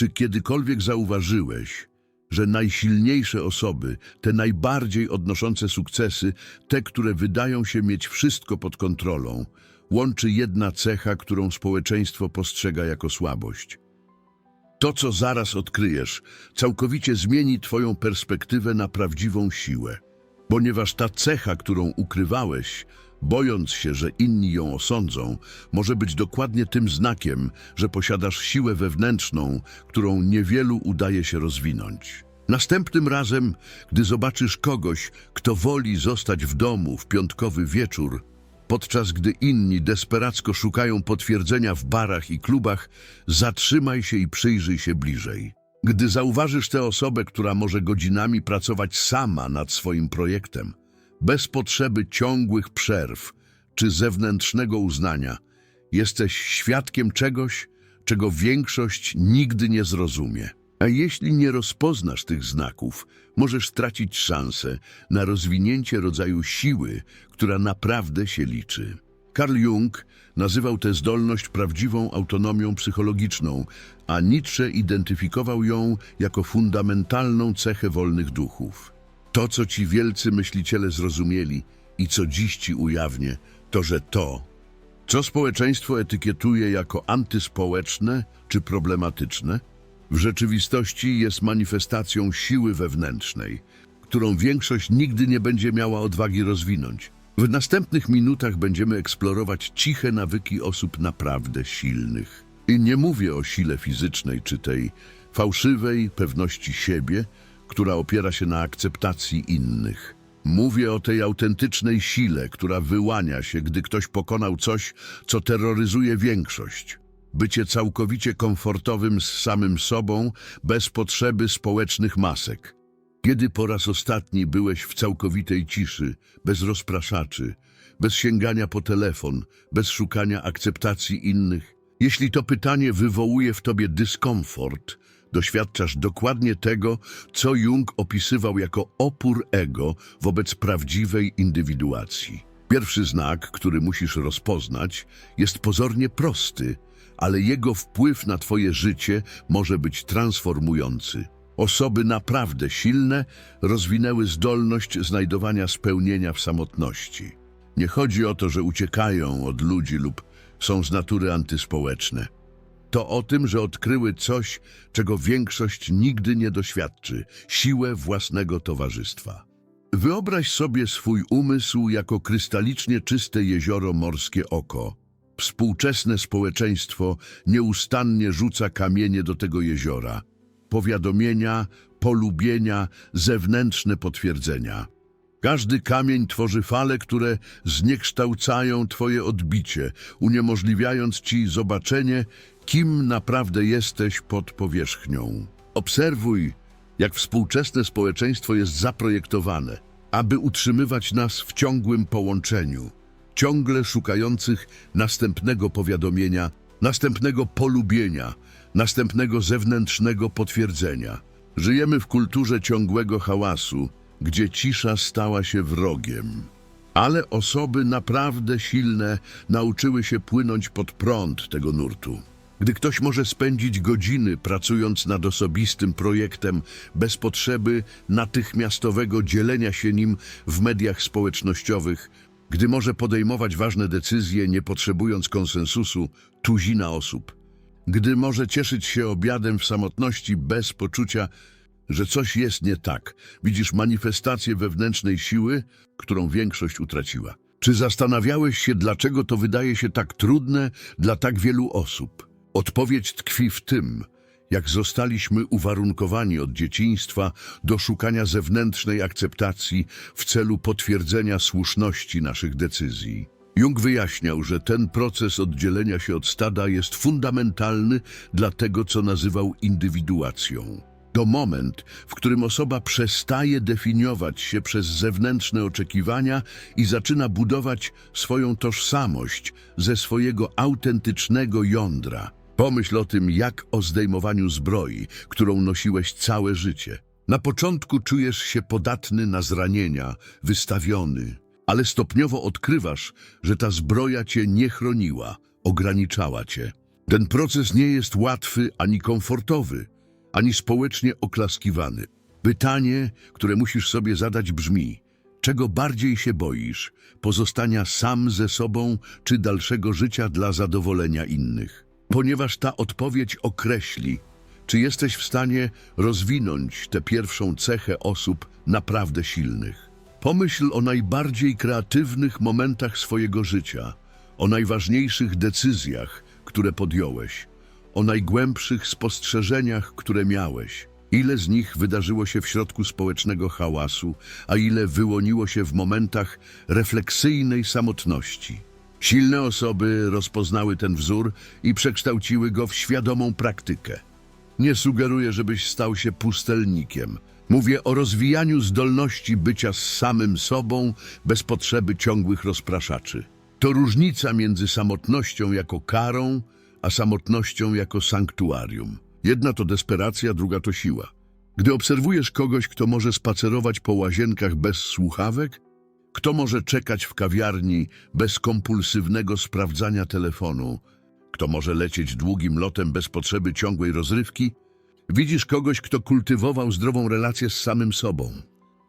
Czy kiedykolwiek zauważyłeś, że najsilniejsze osoby, te najbardziej odnoszące sukcesy, te, które wydają się mieć wszystko pod kontrolą, łączy jedna cecha, którą społeczeństwo postrzega jako słabość? To, co zaraz odkryjesz, całkowicie zmieni Twoją perspektywę na prawdziwą siłę, ponieważ ta cecha, którą ukrywałeś, bojąc się, że inni ją osądzą, może być dokładnie tym znakiem, że posiadasz siłę wewnętrzną, którą niewielu udaje się rozwinąć. Następnym razem, gdy zobaczysz kogoś, kto woli zostać w domu w piątkowy wieczór, podczas gdy inni desperacko szukają potwierdzenia w barach i klubach, zatrzymaj się i przyjrzyj się bliżej. Gdy zauważysz tę osobę, która może godzinami pracować sama nad swoim projektem, bez potrzeby ciągłych przerw czy zewnętrznego uznania, jesteś świadkiem czegoś, czego większość nigdy nie zrozumie. A jeśli nie rozpoznasz tych znaków, możesz stracić szansę na rozwinięcie rodzaju siły, która naprawdę się liczy. Carl Jung nazywał tę zdolność prawdziwą autonomią psychologiczną, a Nietzsche identyfikował ją jako fundamentalną cechę wolnych duchów. To, co ci wielcy myśliciele zrozumieli i co dziś ci ujawnię, to że to, co społeczeństwo etykietuje jako antyspołeczne czy problematyczne, w rzeczywistości jest manifestacją siły wewnętrznej, którą większość nigdy nie będzie miała odwagi rozwinąć. W następnych minutach będziemy eksplorować ciche nawyki osób naprawdę silnych. I nie mówię o sile fizycznej czy tej fałszywej pewności siebie, która opiera się na akceptacji innych. Mówię o tej autentycznej sile, która wyłania się, gdy ktoś pokonał coś, co terroryzuje większość. Bycie całkowicie komfortowym z samym sobą, bez potrzeby społecznych masek. Kiedy po raz ostatni byłeś w całkowitej ciszy, bez rozpraszaczy, bez sięgania po telefon, bez szukania akceptacji innych? Jeśli to pytanie wywołuje w tobie dyskomfort, doświadczasz dokładnie tego, co Jung opisywał jako opór ego wobec prawdziwej indywiduacji. Pierwszy znak, który musisz rozpoznać, jest pozornie prosty, ale jego wpływ na twoje życie może być transformujący. Osoby naprawdę silne rozwinęły zdolność znajdowania spełnienia w samotności. Nie chodzi o to, że uciekają od ludzi lub są z natury antyspołeczne. To o tym, że odkryły coś, czego większość nigdy nie doświadczy siłę własnego towarzystwa. Wyobraź sobie swój umysł jako krystalicznie czyste jezioro morskie oko. Współczesne społeczeństwo nieustannie rzuca kamienie do tego jeziora. Powiadomienia, polubienia, zewnętrzne potwierdzenia. Każdy kamień tworzy fale, które zniekształcają Twoje odbicie, uniemożliwiając Ci zobaczenie, kim naprawdę jesteś pod powierzchnią. Obserwuj, jak współczesne społeczeństwo jest zaprojektowane, aby utrzymywać nas w ciągłym połączeniu, ciągle szukających następnego powiadomienia, następnego polubienia, następnego zewnętrznego potwierdzenia. Żyjemy w kulturze ciągłego hałasu, gdzie cisza stała się wrogiem. Ale osoby naprawdę silne nauczyły się płynąć pod prąd tego nurtu. Gdy ktoś może spędzić godziny pracując nad osobistym projektem bez potrzeby natychmiastowego dzielenia się nim w mediach społecznościowych, gdy może podejmować ważne decyzje nie potrzebując konsensusu tuzina osób, gdy może cieszyć się obiadem w samotności bez poczucia, że coś jest nie tak, widzisz manifestację wewnętrznej siły, którą większość utraciła. Czy zastanawiałeś się, dlaczego to wydaje się tak trudne dla tak wielu osób? Odpowiedź tkwi w tym, jak zostaliśmy uwarunkowani od dzieciństwa do szukania zewnętrznej akceptacji w celu potwierdzenia słuszności naszych decyzji. Jung wyjaśniał, że ten proces oddzielenia się od stada jest fundamentalny dla tego, co nazywał indywiduacją. To moment, w którym osoba przestaje definiować się przez zewnętrzne oczekiwania i zaczyna budować swoją tożsamość ze swojego autentycznego jądra. Pomyśl o tym, jak o zdejmowaniu zbroi, którą nosiłeś całe życie. Na początku czujesz się podatny na zranienia, wystawiony, ale stopniowo odkrywasz, że ta zbroja cię nie chroniła, ograniczała cię. Ten proces nie jest łatwy ani komfortowy, ani społecznie oklaskiwany. Pytanie, które musisz sobie zadać brzmi: czego bardziej się boisz? Pozostania sam ze sobą, czy dalszego życia dla zadowolenia innych? Ponieważ ta odpowiedź określi, czy jesteś w stanie rozwinąć tę pierwszą cechę osób naprawdę silnych. Pomyśl o najbardziej kreatywnych momentach swojego życia, o najważniejszych decyzjach, które podjąłeś, o najgłębszych spostrzeżeniach, które miałeś. Ile z nich wydarzyło się w środku społecznego hałasu, a ile wyłoniło się w momentach refleksyjnej samotności. Silne osoby rozpoznały ten wzór i przekształciły go w świadomą praktykę. Nie sugeruję, żebyś stał się pustelnikiem. Mówię o rozwijaniu zdolności bycia z samym sobą bez potrzeby ciągłych rozpraszaczy. To różnica między samotnością jako karą, a samotnością jako sanktuarium. Jedna to desperacja, druga to siła. Gdy obserwujesz kogoś, kto może spacerować po łazienkach bez słuchawek, kto może czekać w kawiarni bez kompulsywnego sprawdzania telefonu, kto może lecieć długim lotem bez potrzeby ciągłej rozrywki, widzisz kogoś, kto kultywował zdrową relację z samym sobą.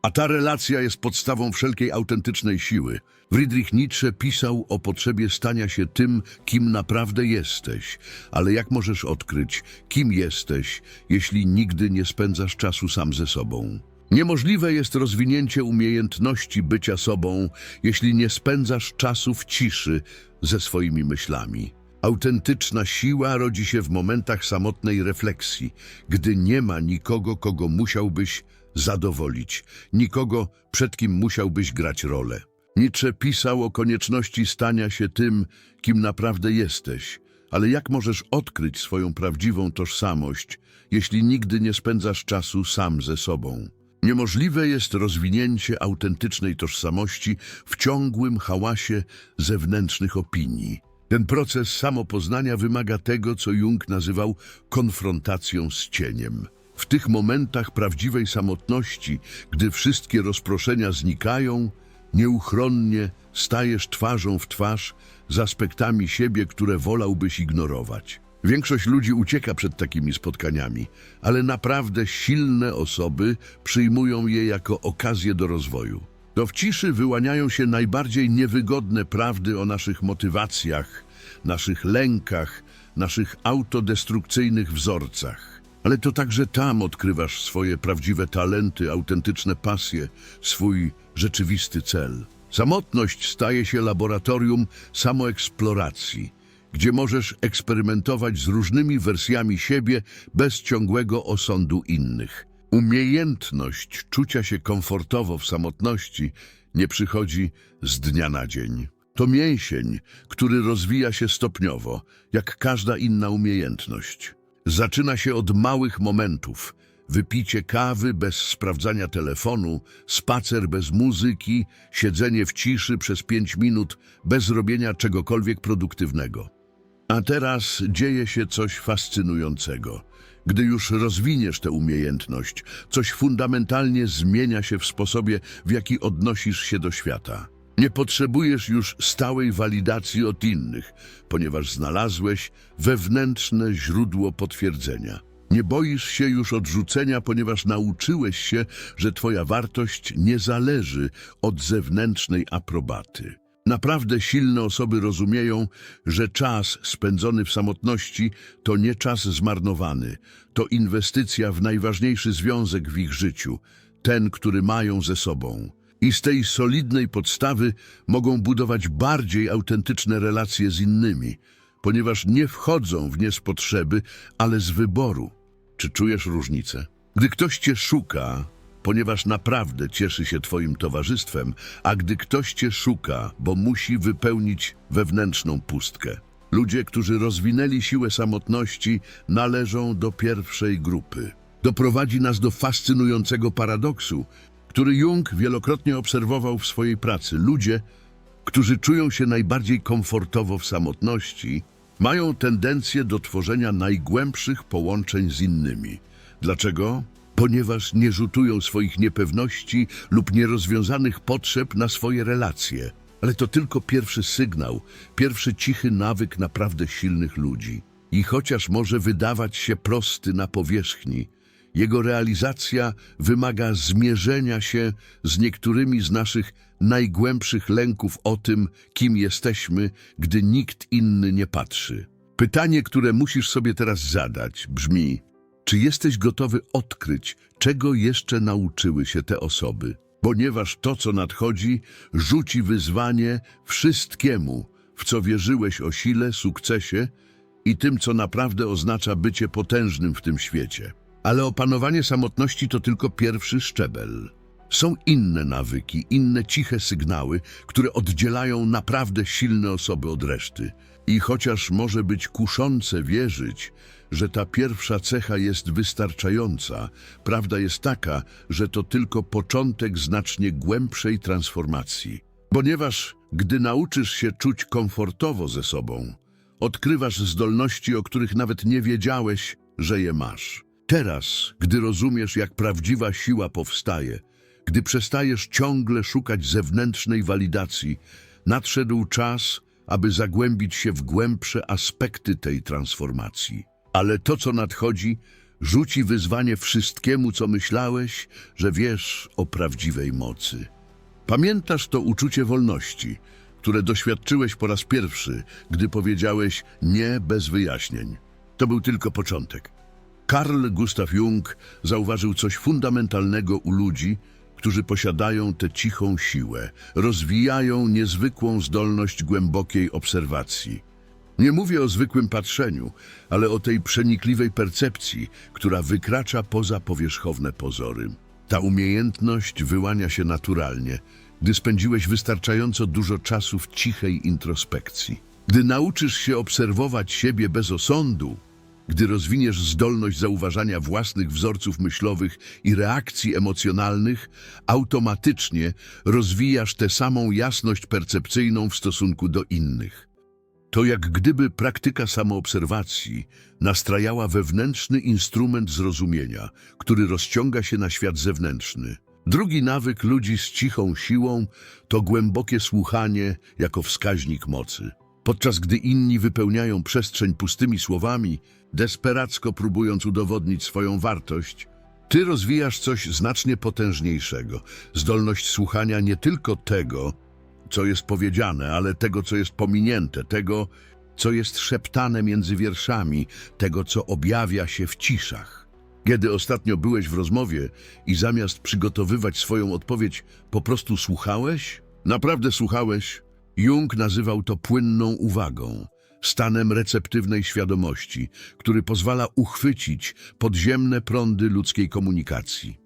A ta relacja jest podstawą wszelkiej autentycznej siły. Friedrich Nietzsche pisał o potrzebie stania się tym, kim naprawdę jesteś. Ale jak możesz odkryć, kim jesteś, jeśli nigdy nie spędzasz czasu sam ze sobą? Niemożliwe jest rozwinięcie umiejętności bycia sobą, jeśli nie spędzasz czasu w ciszy ze swoimi myślami. Autentyczna siła rodzi się w momentach samotnej refleksji, gdy nie ma nikogo, kogo musiałbyś zadowolić, nikogo, przed kim musiałbyś grać rolę. Nietzsche pisał o konieczności stania się tym, kim naprawdę jesteś, ale jak możesz odkryć swoją prawdziwą tożsamość, jeśli nigdy nie spędzasz czasu sam ze sobą? Niemożliwe jest rozwinięcie autentycznej tożsamości w ciągłym hałasie zewnętrznych opinii. Ten proces samopoznania wymaga tego, co Jung nazywał konfrontacją z cieniem. W tych momentach prawdziwej samotności, gdy wszystkie rozproszenia znikają, nieuchronnie stajesz twarzą w twarz z aspektami siebie, które wolałbyś ignorować. Większość ludzi ucieka przed takimi spotkaniami, ale naprawdę silne osoby przyjmują je jako okazję do rozwoju. To w ciszy wyłaniają się najbardziej niewygodne prawdy o naszych motywacjach, naszych lękach, naszych autodestrukcyjnych wzorcach. Ale to także tam odkrywasz swoje prawdziwe talenty, autentyczne pasje, swój rzeczywisty cel. Samotność staje się laboratorium samoeksploracji, gdzie możesz eksperymentować z różnymi wersjami siebie bez ciągłego osądu innych. Umiejętność czucia się komfortowo w samotności nie przychodzi z dnia na dzień. To mięsień, który rozwija się stopniowo, jak każda inna umiejętność. Zaczyna się od małych momentów. Wypicie kawy bez sprawdzania telefonu, spacer bez muzyki, siedzenie w ciszy przez pięć minut bez robienia czegokolwiek produktywnego. A teraz dzieje się coś fascynującego. Gdy już rozwiniesz tę umiejętność, coś fundamentalnie zmienia się w sposobie, w jaki odnosisz się do świata. Nie potrzebujesz już stałej walidacji od innych, ponieważ znalazłeś wewnętrzne źródło potwierdzenia. Nie boisz się już odrzucenia, ponieważ nauczyłeś się, że Twoja wartość nie zależy od zewnętrznej aprobaty. Naprawdę silne osoby rozumieją, że czas spędzony w samotności to nie czas zmarnowany, to inwestycja w najważniejszy związek w ich życiu, ten, który mają ze sobą. I z tej solidnej podstawy mogą budować bardziej autentyczne relacje z innymi, ponieważ nie wchodzą w nie z potrzeby, ale z wyboru. Czy czujesz różnicę? Gdy ktoś cię szuka, ponieważ naprawdę cieszy się twoim towarzystwem, a gdy ktoś cię szuka, bo musi wypełnić wewnętrzną pustkę. Ludzie, którzy rozwinęli siłę samotności, należą do pierwszej grupy. Doprowadzi nas do fascynującego paradoksu, który Jung wielokrotnie obserwował w swojej pracy. Ludzie, którzy czują się najbardziej komfortowo w samotności, mają tendencję do tworzenia najgłębszych połączeń z innymi. Dlaczego? Ponieważ nie rzutują swoich niepewności lub nierozwiązanych potrzeb na swoje relacje. Ale to tylko pierwszy sygnał, pierwszy cichy nawyk naprawdę silnych ludzi. I chociaż może wydawać się prosty na powierzchni, jego realizacja wymaga zmierzenia się z niektórymi z naszych najgłębszych lęków o tym, kim jesteśmy, gdy nikt inny nie patrzy. Pytanie, które musisz sobie teraz zadać, brzmi: czy jesteś gotowy odkryć, czego jeszcze nauczyły się te osoby? Ponieważ to, co nadchodzi, rzuci wyzwanie wszystkiemu, w co wierzyłeś o sile, sukcesie i tym, co naprawdę oznacza bycie potężnym w tym świecie. Ale opanowanie samotności to tylko pierwszy szczebel. Są inne nawyki, inne ciche sygnały, które oddzielają naprawdę silne osoby od reszty. I chociaż może być kuszące wierzyć, że ta pierwsza cecha jest wystarczająca, prawda jest taka, że to tylko początek znacznie głębszej transformacji. Ponieważ gdy nauczysz się czuć komfortowo ze sobą, odkrywasz zdolności, o których nawet nie wiedziałeś, że je masz. Teraz, gdy rozumiesz, jak prawdziwa siła powstaje, gdy przestajesz ciągle szukać zewnętrznej walidacji, nadszedł czas, aby zagłębić się w głębsze aspekty tej transformacji. Ale to, co nadchodzi, rzuci wyzwanie wszystkiemu, co myślałeś, że wiesz o prawdziwej mocy. Pamiętasz to uczucie wolności, które doświadczyłeś po raz pierwszy, gdy powiedziałeś nie bez wyjaśnień. To był tylko początek. Karl Gustav Jung zauważył coś fundamentalnego u ludzi, którzy posiadają tę cichą siłę, rozwijają niezwykłą zdolność głębokiej obserwacji. Nie mówię o zwykłym patrzeniu, ale o tej przenikliwej percepcji, która wykracza poza powierzchowne pozory. Ta umiejętność wyłania się naturalnie, gdy spędziłeś wystarczająco dużo czasu w cichej introspekcji. Gdy nauczysz się obserwować siebie bez osądu, gdy rozwiniesz zdolność zauważania własnych wzorców myślowych i reakcji emocjonalnych, automatycznie rozwijasz tę samą jasność percepcyjną w stosunku do innych. To jak gdyby praktyka samoobserwacji nastrajała wewnętrzny instrument zrozumienia, który rozciąga się na świat zewnętrzny. Drugi nawyk ludzi z cichą siłą to głębokie słuchanie jako wskaźnik mocy. Podczas gdy inni wypełniają przestrzeń pustymi słowami, desperacko próbując udowodnić swoją wartość, ty rozwijasz coś znacznie potężniejszego. Zdolność słuchania nie tylko tego, co jest powiedziane, ale tego, co jest pominięte, tego, co jest szeptane między wierszami, tego, co objawia się w ciszach. Kiedy ostatnio byłeś w rozmowie i zamiast przygotowywać swoją odpowiedź, po prostu słuchałeś? Naprawdę słuchałeś? Jung nazywał to płynną uwagą, stanem receptywnej świadomości, który pozwala uchwycić podziemne prądy ludzkiej komunikacji.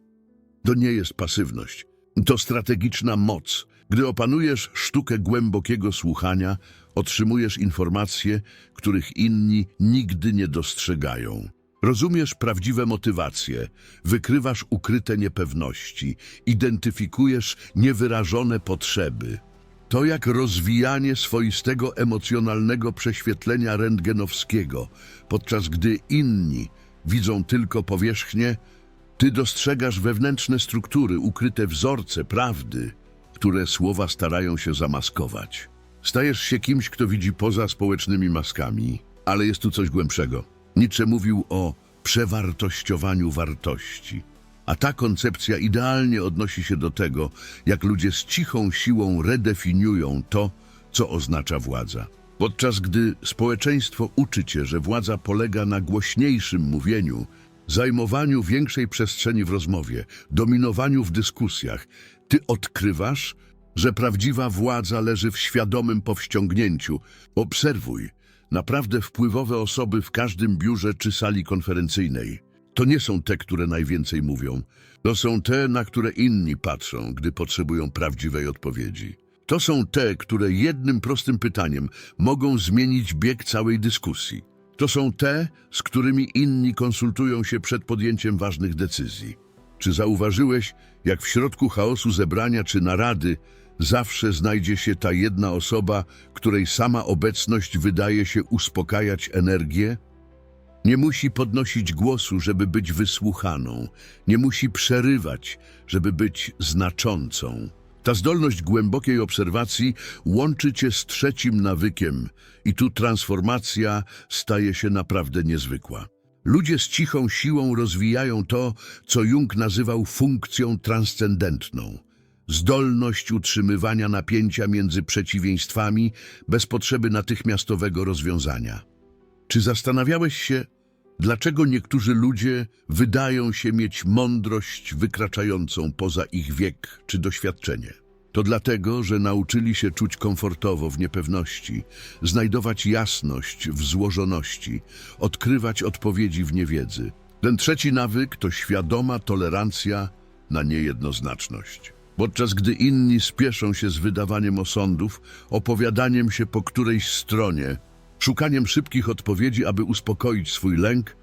To nie jest pasywność, to strategiczna moc. Gdy opanujesz sztukę głębokiego słuchania, otrzymujesz informacje, których inni nigdy nie dostrzegają. Rozumiesz prawdziwe motywacje, wykrywasz ukryte niepewności, identyfikujesz niewyrażone potrzeby. To jak rozwijanie swoistego emocjonalnego prześwietlenia rentgenowskiego, podczas gdy inni widzą tylko powierzchnię, ty dostrzegasz wewnętrzne struktury, ukryte wzorce prawdy, które słowa starają się zamaskować. Stajesz się kimś, kto widzi poza społecznymi maskami, ale jest tu coś głębszego. Nietzsche mówił o przewartościowaniu wartości. A ta koncepcja idealnie odnosi się do tego, jak ludzie z cichą siłą redefiniują to, co oznacza władza. Podczas gdy społeczeństwo uczy cię, że władza polega na głośniejszym mówieniu, zajmowaniu większej przestrzeni w rozmowie, dominowaniu w dyskusjach, ty odkrywasz, że prawdziwa władza leży w świadomym powściągnięciu. Obserwuj, naprawdę wpływowe osoby w każdym biurze czy sali konferencyjnej. To nie są te, które najwięcej mówią. To są te, na które inni patrzą, gdy potrzebują prawdziwej odpowiedzi. To są te, które jednym prostym pytaniem mogą zmienić bieg całej dyskusji. To są te, z którymi inni konsultują się przed podjęciem ważnych decyzji. Czy zauważyłeś, jak w środku chaosu zebrania czy narady zawsze znajdzie się ta jedna osoba, której sama obecność wydaje się uspokajać energię? Nie musi podnosić głosu, żeby być wysłuchaną. Nie musi przerywać, żeby być znaczącą. Ta zdolność głębokiej obserwacji łączy cię z trzecim nawykiem i tu transformacja staje się naprawdę niezwykła. Ludzie z cichą siłą rozwijają to, co Jung nazywał funkcją transcendentną. Zdolność utrzymywania napięcia między przeciwieństwami bez potrzeby natychmiastowego rozwiązania. Czy zastanawiałeś się, dlaczego niektórzy ludzie wydają się mieć mądrość wykraczającą poza ich wiek czy doświadczenie? To dlatego, że nauczyli się czuć komfortowo w niepewności, znajdować jasność w złożoności, odkrywać odpowiedzi w niewiedzy. Ten trzeci nawyk to świadoma tolerancja na niejednoznaczność. Podczas gdy inni spieszą się z wydawaniem osądów, opowiadaniem się po którejś stronie, szukaniem szybkich odpowiedzi, aby uspokoić swój lęk,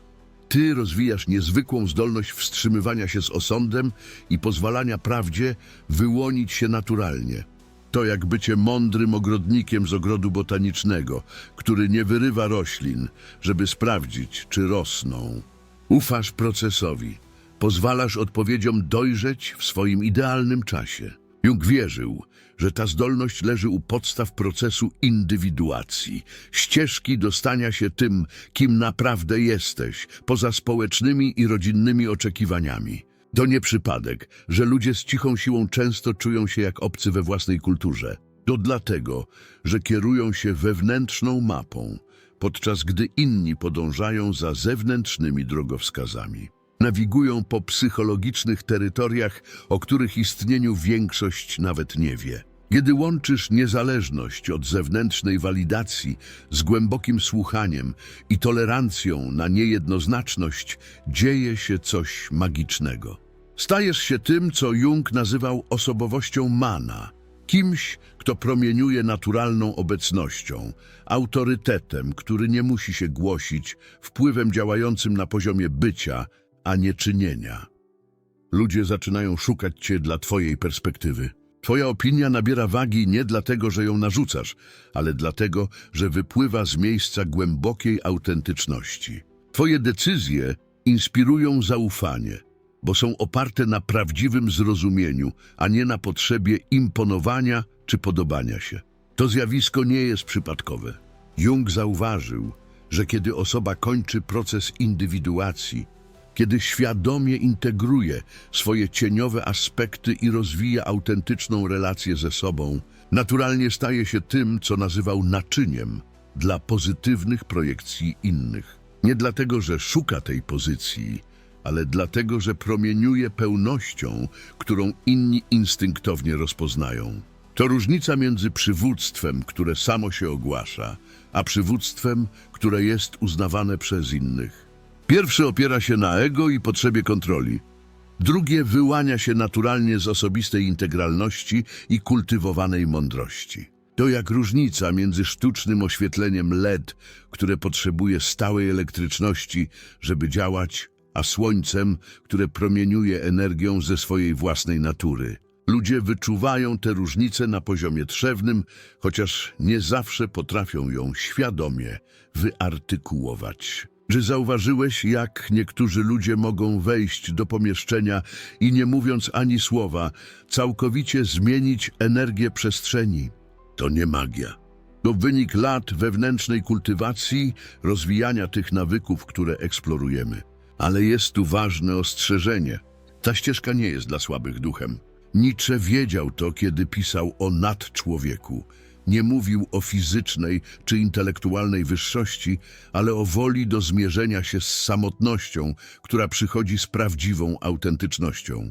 ty rozwijasz niezwykłą zdolność wstrzymywania się z osądem i pozwalania prawdzie wyłonić się naturalnie. To jak bycie mądrym ogrodnikiem z ogrodu botanicznego, który nie wyrywa roślin, żeby sprawdzić, czy rosną. Ufasz procesowi. Pozwalasz odpowiedziom dojrzeć w swoim idealnym czasie. Jung wierzył, że ta zdolność leży u podstaw procesu indywiduacji, ścieżki dostania się tym, kim naprawdę jesteś, poza społecznymi i rodzinnymi oczekiwaniami. To nie przypadek, że ludzie z cichą siłą często czują się jak obcy we własnej kulturze. To dlatego, że kierują się wewnętrzną mapą, podczas gdy inni podążają za zewnętrznymi drogowskazami. Nawigują po psychologicznych terytoriach, o których istnieniu większość nawet nie wie. Kiedy łączysz niezależność od zewnętrznej walidacji z głębokim słuchaniem i tolerancją na niejednoznaczność, dzieje się coś magicznego. Stajesz się tym, co Jung nazywał osobowością mana, kimś, kto promieniuje naturalną obecnością, autorytetem, który nie musi się głosić, wpływem działającym na poziomie bycia, a nie czynienia. Ludzie zaczynają szukać cię dla twojej perspektywy. Twoja opinia nabiera wagi nie dlatego, że ją narzucasz, ale dlatego, że wypływa z miejsca głębokiej autentyczności. Twoje decyzje inspirują zaufanie, bo są oparte na prawdziwym zrozumieniu, a nie na potrzebie imponowania czy podobania się. To zjawisko nie jest przypadkowe. Jung zauważył, że kiedy osoba kończy proces indywiduacji, kiedy świadomie integruje swoje cieniowe aspekty i rozwija autentyczną relację ze sobą, naturalnie staje się tym, co nazywał naczyniem dla pozytywnych projekcji innych. Nie dlatego, że szuka tej pozycji, ale dlatego, że promieniuje pełnością, którą inni instynktownie rozpoznają. To różnica między przywództwem, które samo się ogłasza, a przywództwem, które jest uznawane przez innych. Pierwsze opiera się na ego i potrzebie kontroli. Drugie wyłania się naturalnie z osobistej integralności i kultywowanej mądrości. To jak różnica między sztucznym oświetleniem LED, które potrzebuje stałej elektryczności, żeby działać, a słońcem, które promieniuje energią ze swojej własnej natury. Ludzie wyczuwają te różnice na poziomie trzewnym, chociaż nie zawsze potrafią ją świadomie wyartykułować. Czy zauważyłeś, jak niektórzy ludzie mogą wejść do pomieszczenia i nie mówiąc ani słowa, całkowicie zmienić energię przestrzeni? To nie magia. To wynik lat wewnętrznej kultywacji, rozwijania tych nawyków, które eksplorujemy. Ale jest tu ważne ostrzeżenie. Ta ścieżka nie jest dla słabych duchem. Nietzsche wiedział to, kiedy pisał o nadczłowieku. Nie mówił o fizycznej czy intelektualnej wyższości, ale o woli do zmierzenia się z samotnością, która przychodzi z prawdziwą autentycznością.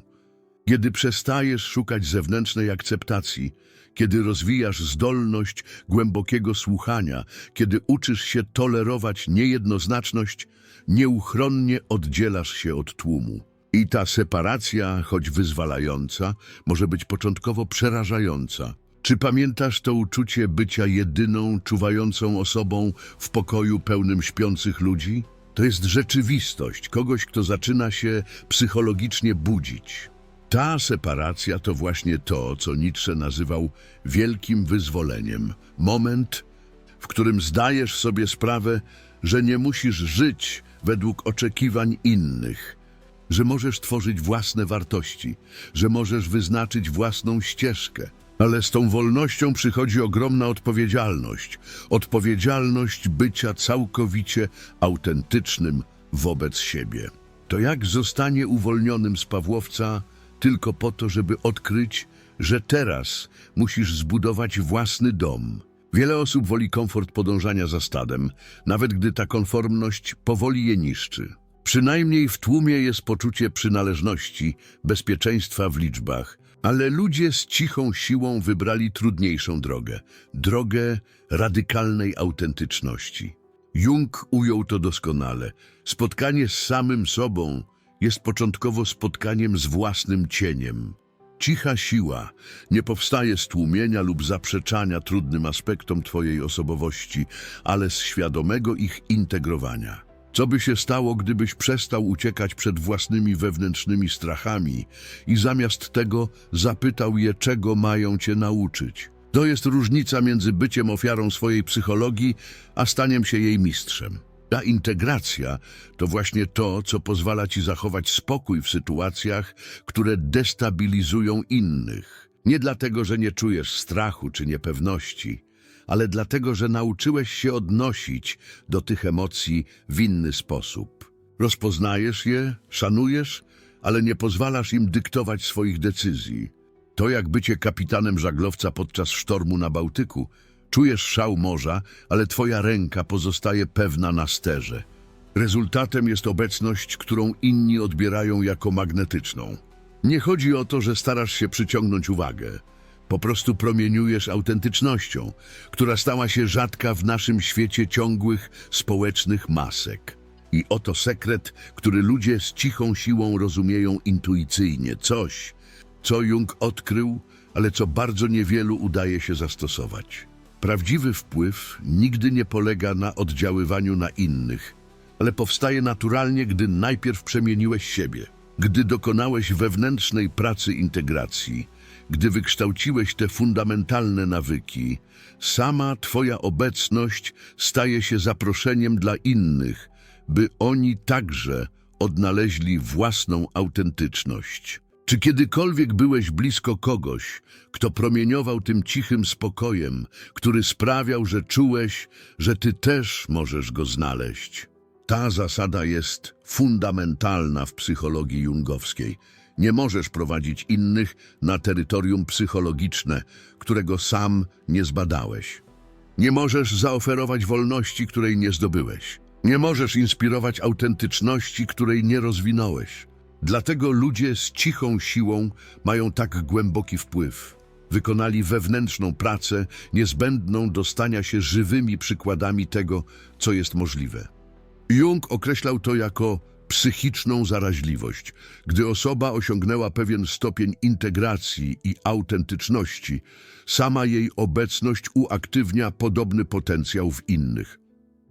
Kiedy przestajesz szukać zewnętrznej akceptacji, kiedy rozwijasz zdolność głębokiego słuchania, kiedy uczysz się tolerować niejednoznaczność, nieuchronnie oddzielasz się od tłumu. I ta separacja, choć wyzwalająca, może być początkowo przerażająca. Czy pamiętasz to uczucie bycia jedyną, czuwającą osobą w pokoju pełnym śpiących ludzi? To jest rzeczywistość kogoś, kto zaczyna się psychologicznie budzić. Ta separacja to właśnie to, co Nietzsche nazywał wielkim wyzwoleniem. Moment, w którym zdajesz sobie sprawę, że nie musisz żyć według oczekiwań innych. że możesz tworzyć własne wartości, że możesz wyznaczyć własną ścieżkę. Ale z tą wolnością przychodzi ogromna odpowiedzialność. Odpowiedzialność bycia całkowicie autentycznym wobec siebie. To jak zostanie uwolnionym z Pawłowca tylko po to, żeby odkryć, że teraz musisz zbudować własny dom. Wiele osób woli komfort podążania za stadem, nawet gdy ta konformność powoli je niszczy. Przynajmniej w tłumie jest poczucie przynależności, bezpieczeństwa w liczbach, ale ludzie z cichą siłą wybrali trudniejszą drogę drogę radykalnej autentyczności. Jung ujął to doskonale. Spotkanie z samym sobą jest początkowo spotkaniem z własnym cieniem. Cicha siła nie powstaje z tłumienia lub zaprzeczania trudnym aspektom Twojej osobowości, ale z świadomego ich integrowania. Co by się stało, gdybyś przestał uciekać przed własnymi wewnętrznymi strachami i zamiast tego zapytał je, czego mają Cię nauczyć? To jest różnica między byciem ofiarą swojej psychologii, a staniem się jej mistrzem. Ta integracja to właśnie to, co pozwala ci zachować spokój w sytuacjach, które destabilizują innych. Nie dlatego, że nie czujesz strachu czy niepewności, ale dlatego, że nauczyłeś się odnosić do tych emocji w inny sposób. Rozpoznajesz je, szanujesz, ale nie pozwalasz im dyktować swoich decyzji. To jak bycie kapitanem żaglowca podczas sztormu na Bałtyku. Czujesz szał morza, ale twoja ręka pozostaje pewna na sterze. Rezultatem jest obecność, którą inni odbierają jako magnetyczną. Nie chodzi o to, że starasz się przyciągnąć uwagę. Po prostu promieniujesz autentycznością, która stała się rzadka w naszym świecie ciągłych, społecznych masek. I oto sekret, który ludzie z cichą siłą rozumieją intuicyjnie. Coś, co Jung odkrył, ale co bardzo niewielu udaje się zastosować. Prawdziwy wpływ nigdy nie polega na oddziaływaniu na innych, ale powstaje naturalnie, gdy najpierw przemieniłeś siebie, gdy dokonałeś wewnętrznej pracy integracji, gdy wykształciłeś te fundamentalne nawyki. Sama Twoja obecność staje się zaproszeniem dla innych, by oni także odnaleźli własną autentyczność. Czy kiedykolwiek byłeś blisko kogoś, kto promieniował tym cichym spokojem, który sprawiał, że czułeś, że ty też możesz go znaleźć? Ta zasada jest fundamentalna w psychologii jungowskiej. Nie możesz prowadzić innych na terytorium psychologiczne, którego sam nie zbadałeś. Nie możesz zaoferować wolności, której nie zdobyłeś. Nie możesz inspirować autentyczności, której nie rozwinąłeś. Dlatego ludzie z cichą siłą mają tak głęboki wpływ. Wykonali wewnętrzną pracę niezbędną do stania się żywymi przykładami tego, co jest możliwe. Jung określał to jako psychiczną zaraźliwość. Gdy osoba osiągnęła pewien stopień integracji i autentyczności, sama jej obecność uaktywnia podobny potencjał w innych.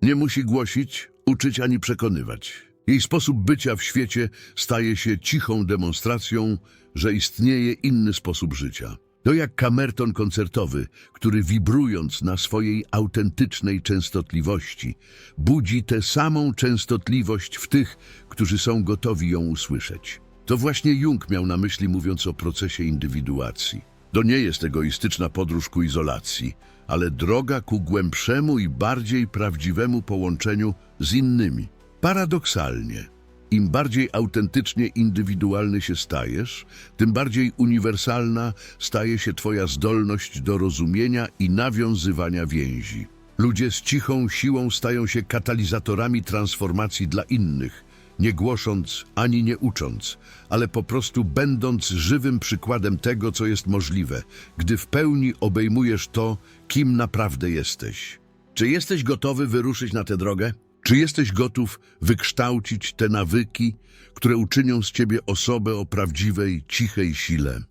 Nie musi głosić, uczyć ani przekonywać. Jej sposób bycia w świecie staje się cichą demonstracją, że istnieje inny sposób życia. To jak kamerton koncertowy, który wibrując na swojej autentycznej częstotliwości, budzi tę samą częstotliwość w tych, którzy są gotowi ją usłyszeć. To właśnie Jung miał na myśli mówiąc o procesie indywiduacji. To nie jest egoistyczna podróż ku izolacji, ale droga ku głębszemu i bardziej prawdziwemu połączeniu z innymi. Paradoksalnie, im bardziej autentycznie indywidualny się stajesz, tym bardziej uniwersalna staje się Twoja zdolność do rozumienia i nawiązywania więzi. Ludzie z cichą siłą stają się katalizatorami transformacji dla innych, nie głosząc ani nie ucząc, ale po prostu będąc żywym przykładem tego, co jest możliwe, gdy w pełni obejmujesz to, kim naprawdę jesteś. Czy jesteś gotowy wyruszyć na tę drogę? Czy jesteś gotów wykształcić te nawyki, które uczynią z ciebie osobę o prawdziwej, cichej sile?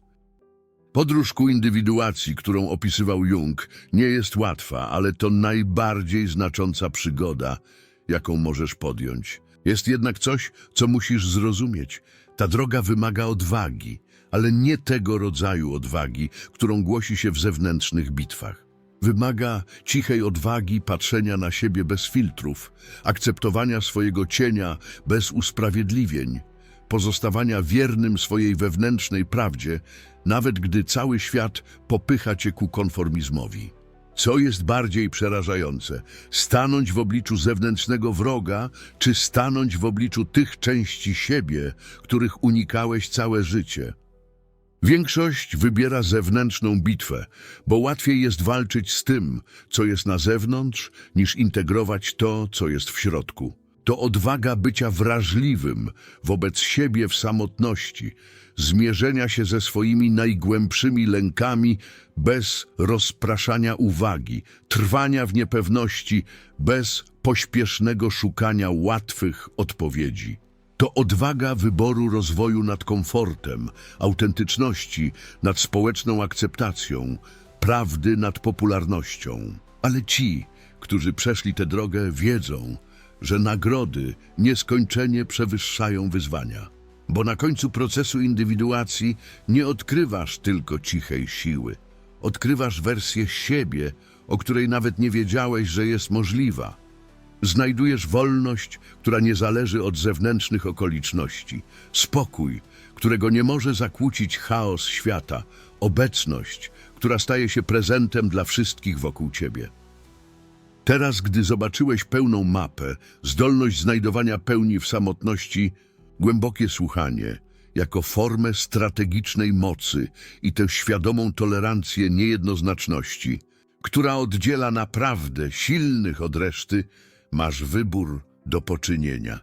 Podróż ku indywiduacji, którą opisywał Jung, nie jest łatwa, ale to najbardziej znacząca przygoda, jaką możesz podjąć. Jest jednak coś, co musisz zrozumieć. Ta droga wymaga odwagi, ale nie tego rodzaju odwagi, którą głosi się w zewnętrznych bitwach. Wymaga cichej odwagi patrzenia na siebie bez filtrów, akceptowania swojego cienia bez usprawiedliwień, pozostawania wiernym swojej wewnętrznej prawdzie, nawet gdy cały świat popycha cię ku konformizmowi. Co jest bardziej przerażające? Stanąć w obliczu zewnętrznego wroga, czy stanąć w obliczu tych części siebie, których unikałeś całe życie? Większość wybiera zewnętrzną bitwę, bo łatwiej jest walczyć z tym, co jest na zewnątrz, niż integrować to, co jest w środku. To odwaga bycia wrażliwym wobec siebie w samotności, zmierzenia się ze swoimi najgłębszymi lękami bez rozpraszania uwagi, trwania w niepewności bez pośpiesznego szukania łatwych odpowiedzi. To odwaga wyboru rozwoju nad komfortem, autentyczności nad społeczną akceptacją, prawdy nad popularnością. Ale ci, którzy przeszli tę drogę, wiedzą, że nagrody nieskończenie przewyższają wyzwania. Bo na końcu procesu indywiduacji nie odkrywasz tylko cichej siły. Odkrywasz wersję siebie, o której nawet nie wiedziałeś, że jest możliwa. Znajdujesz wolność, która nie zależy od zewnętrznych okoliczności, spokój, którego nie może zakłócić chaos świata, obecność, która staje się prezentem dla wszystkich wokół ciebie. Teraz, gdy zobaczyłeś pełną mapę, zdolność znajdowania pełni w samotności, głębokie słuchanie, jako formę strategicznej mocy i tę świadomą tolerancję niejednoznaczności, która oddziela naprawdę silnych od reszty, masz wybór do poczynienia.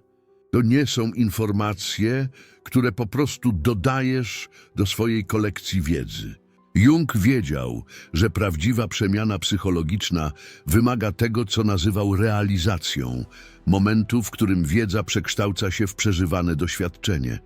To nie są informacje, które po prostu dodajesz do swojej kolekcji wiedzy. Jung wiedział, że prawdziwa przemiana psychologiczna wymaga tego, co nazywał realizacją, momentu, w którym wiedza przekształca się w przeżywane doświadczenie.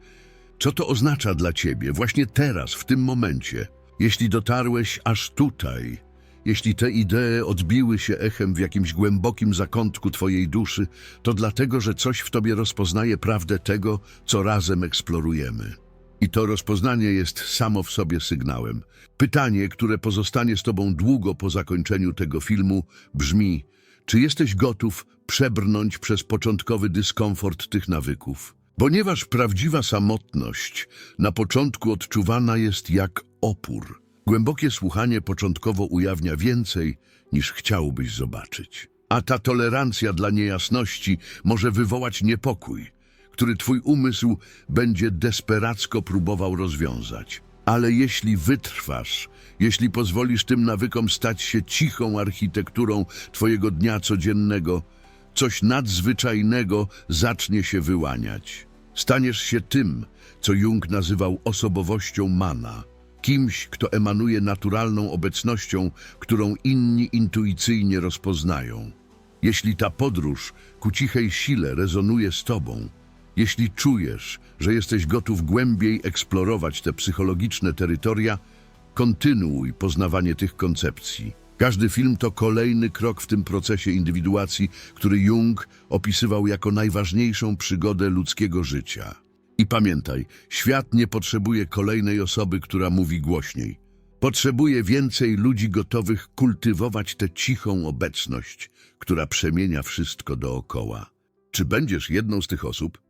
Co to oznacza dla ciebie właśnie teraz, w tym momencie? Jeśli dotarłeś aż tutaj, jeśli te idee odbiły się echem w jakimś głębokim zakątku twojej duszy, to dlatego, że coś w tobie rozpoznaje prawdę tego, co razem eksplorujemy. I to rozpoznanie jest samo w sobie sygnałem. Pytanie, które pozostanie z tobą długo po zakończeniu tego filmu, brzmi: czy jesteś gotów przebrnąć przez początkowy dyskomfort tych nawyków? Ponieważ prawdziwa samotność na początku odczuwana jest jak opór. Głębokie słuchanie początkowo ujawnia więcej, niż chciałbyś zobaczyć. A ta tolerancja dla niejasności może wywołać niepokój, który twój umysł będzie desperacko próbował rozwiązać. Ale jeśli wytrwasz, jeśli pozwolisz tym nawykom stać się cichą architekturą twojego dnia codziennego, coś nadzwyczajnego zacznie się wyłaniać. Staniesz się tym, co Jung nazywał osobowością mana, kimś, kto emanuje naturalną obecnością, którą inni intuicyjnie rozpoznają. Jeśli ta podróż ku cichej sile rezonuje z tobą, jeśli czujesz, że jesteś gotów głębiej eksplorować te psychologiczne terytoria, kontynuuj poznawanie tych koncepcji. Każdy film to kolejny krok w tym procesie indywiduacji, który Jung opisywał jako najważniejszą przygodę ludzkiego życia. I pamiętaj, świat nie potrzebuje kolejnej osoby, która mówi głośniej. Potrzebuje więcej ludzi gotowych kultywować tę cichą obecność, która przemienia wszystko dookoła. Czy będziesz jedną z tych osób?